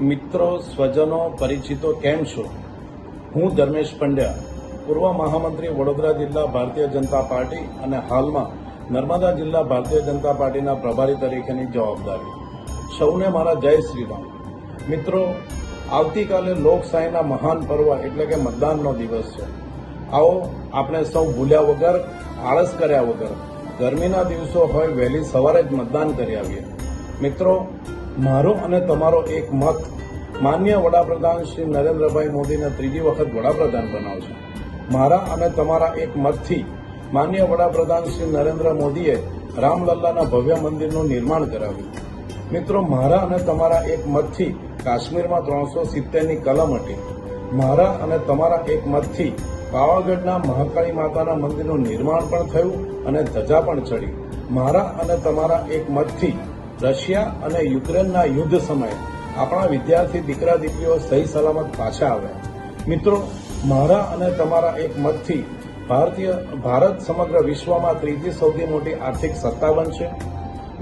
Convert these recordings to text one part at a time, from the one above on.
મિત્રો, સ્વજનો, પરિચિતો કેમ છો? હું ધર્મેશ પંડ્યા, પૂર્વ મહામંત્રી વડોદરા જિલ્લા ભારતીય જનતા પાર્ટી અને હાલમાં નર્મદા જિલ્લા ભારતીય જનતા પાર્ટીના પ્રભારી તરીકેની જવાબદારી. સૌને મારા જય શ્રીરામ મિત્રો, આવતીકાલે લોકશાહીના મહાન પર્વ એટલે કે મતદાનનો દિવસ છે. આવો, આપણે સૌ ભૂલ્યા વગર, આળસ કર્યા વગર, ગરમીના દિવસો હોય વહેલી સવારે જ મતદાન કરી આવીએ. મિત્રો મારો અને તમારો એક મત માન્ય વડાપ્રધાન શ્રી નરેન્દ્રભાઈ મોદીને ત્રીજી વખત વડાપ્રધાન બનાવશે. મારા અને તમારા એક મતથી માન્ય વડાપ્રધાન શ્રી નરેન્દ્ર મોદીએ રામલલ્લાના ભવ્ય મંદિરનું નિર્માણ કરાવ્યું. મિત્રો, મારા અને તમારા એક મતથી કાશ્મીરમાં ત્રણસો સિત્તેરની કલમ હતી. મારા અને તમારા એક મતથી પાવાગઢના મહાકાળી માતાના મંદિરનું નિર્માણ પણ થયું અને ધજા પણ ચડી. મારા અને તમારા એક મતથી રશિયા અને યુક્રેનના યુદ્ધ સમયે આપણા વિદ્યાર્થી દીકરા દીકરીઓ સહી સલામત પાછા આવ્યા. મિત્રો, મારા અને તમારા એક મતથી ભારતીય, ભારત સમગ્ર વિશ્વમાં ત્રીજી સૌથી મોટી આર્થિક સત્તા બનશે.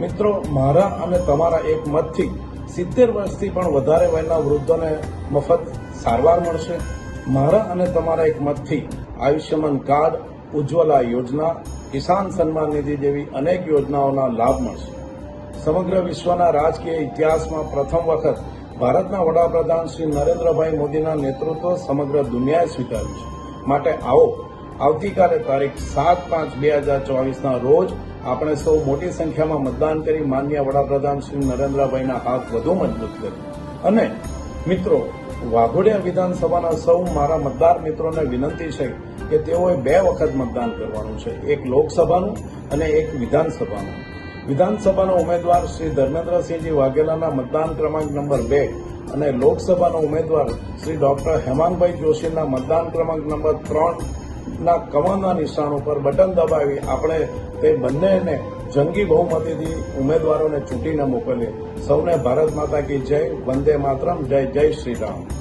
મિત્રો, મારા અને તમારા એક મતથી સિત્તેર વર્ષથી પણ વધારે વયના વૃદ્ધોને મફત સારવાર મળશે. મારા અને તમારા એક મતથી આયુષ્યમાન કાર્ડ, ઉજ્જવલા યોજના, કિસાન સન્માન નિધિ જેવી અનેક યોજનાઓના લાભ મળશે. સમગ્ર વિશ્વના રાજકીય ઇતિહાસમાં પ્રથમ વખત ભારતના વડાપ્રધાન શ્રી નરેન્દ્રભાઈ મોદીના નેતૃત્વ સમગ્ર દુનિયાએ સ્વીકાર્યું છે. માટે આવો, આવતીકાલે તારીખ સાત પાંચ બે હજાર ચોવીસના રોજ આપણે સૌ મોટી સંખ્યામાં મતદાન કરી માન્ય વડાપ્રધાન શ્રી નરેન્દ્રભાઈના હાથ વધુ મજબૂત કરી અને મિત્રો, વાઘોડિયા વિધાનસભાના સૌ મારા મતદાર મિત્રોને વિનંતી છે કે તેઓએ બે વખત મતદાન કરવાનું છે. એક લોકસભાનું અને એક વિધાનસભાનું. વિધાનસભાના ઉમેદવાર શ્રી ધર્મેન્દ્રસિંહજી વાઘેલાના મતદાન ક્રમાંક નંબર બે અને લોકસભાના ઉમેદવાર શ્રી ડોક્ટર હેમાંગભાઈ જોશીના મતદાન ક્રમાંક નંબર ત્રણ ના કમળના નિશાન ઉપર બટન દબાવી આપણે તે બંનેને જંગી બહુમતીથી ઉમેદવારોને ચૂંટીને મોકલીએ. સૌને ભારત માતા કી જય, વંદે માતરમ, જય જય શ્રી રામ.